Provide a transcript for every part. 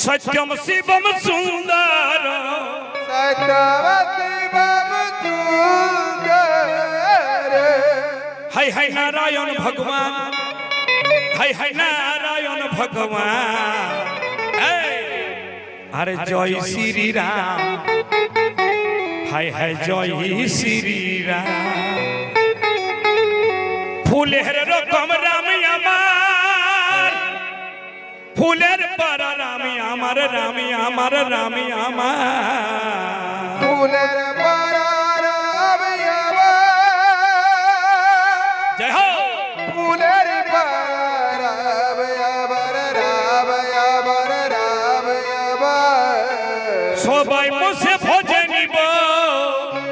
সত্যম শিবম সুন্দর সত্যবতী বাবু সুন্দর high high Narayan ভগবান হাই হাই নারায়ণ ভগবান আরে জয় শ্রী রাম হাই হাই জয় শ্রী রাম ফুলের রকম রাম ফুলের পর রামি আমার রামি আমার রামি আমার। ফুলের জয় হো! ফুলের পরার আবিয়াবার রাবয়াবার রাবয়াবা সবাই বসে ভোজে নিব।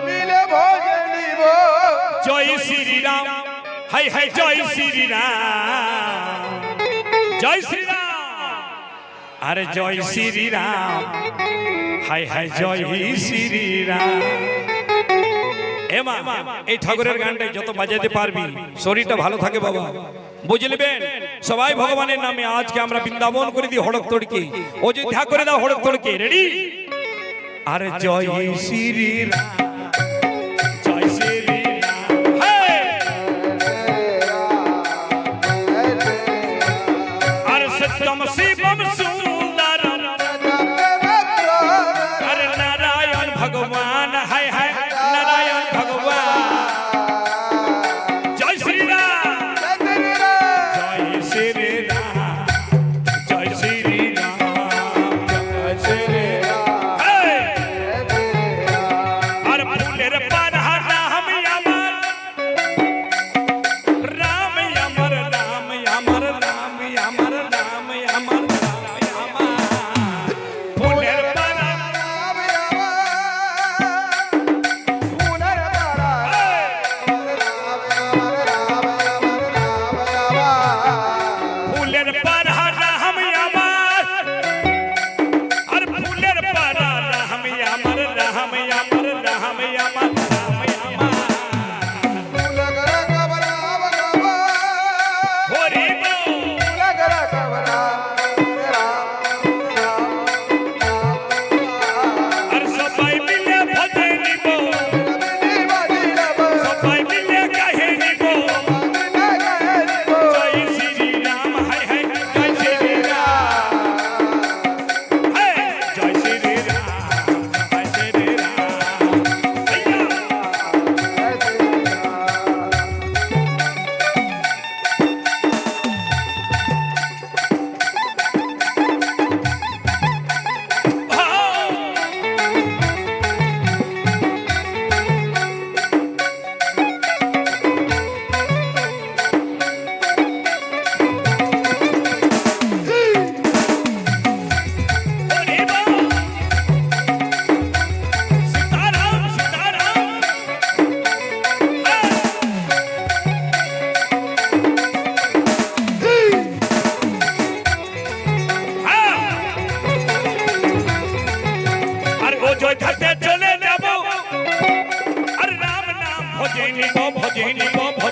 মিলে ভোজন নিব। জয় শ্রীরাম। হাই হাই জয় শ্রীরাম। জয় শ্রীরাম। আরে জয় শ্রী রাম হাই হাই জয় শ্রীরাম। এমা এই ঠাকুরের গানটাই যত বাজাতে পারবি শরীরটা ভালো থাকে বাবা। বুঝলিবেন সবাই ভগবানের নামে আজকে আমরা বৃন্দাবন করে দিই হড়ক তড়কে। অযোধ্যা করে দাও হড়ক তড়কে রেডি? আরে জয় শ্রীরাম। জয় নারায়ণ ভগবান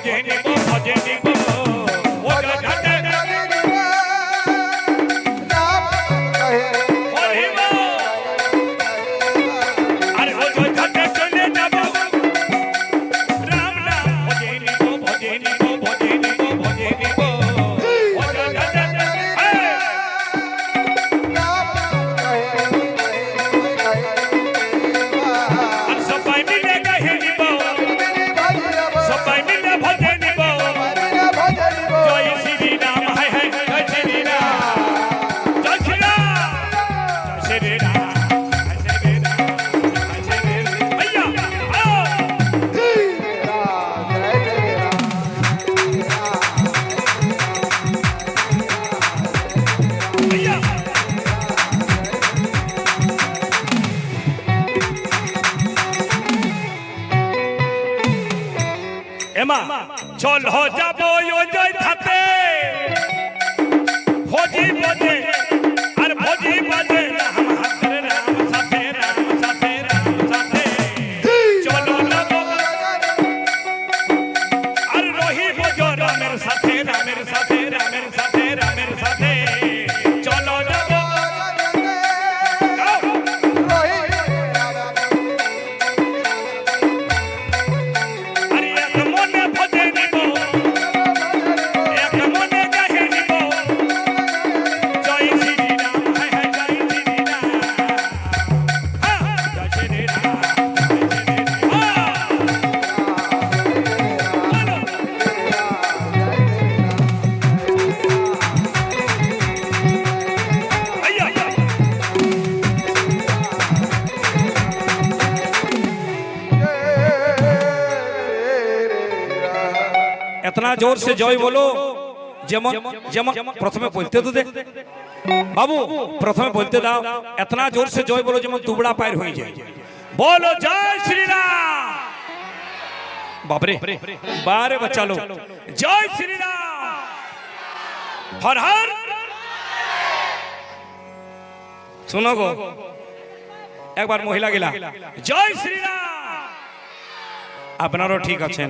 নিব এমা চল হো যাব ওই থাতে ভোজি বজে इतना जोर से জয় বলো যেমন যেমন প্রথমে বলতে তো দে বাবু প্রথমে বলতে দাও এতনা জোর সে জয় বলো যেমন দুবড়া পায়ের হয়ে যায় বলো জয় শ্রীরাম বাবরে বারে বাচ্চা লোক জয় শ্রীরাম হর হর শোনো গো একবার মহিলা গেলা জয় শ্রীরাম আপনারও ঠিক আছেন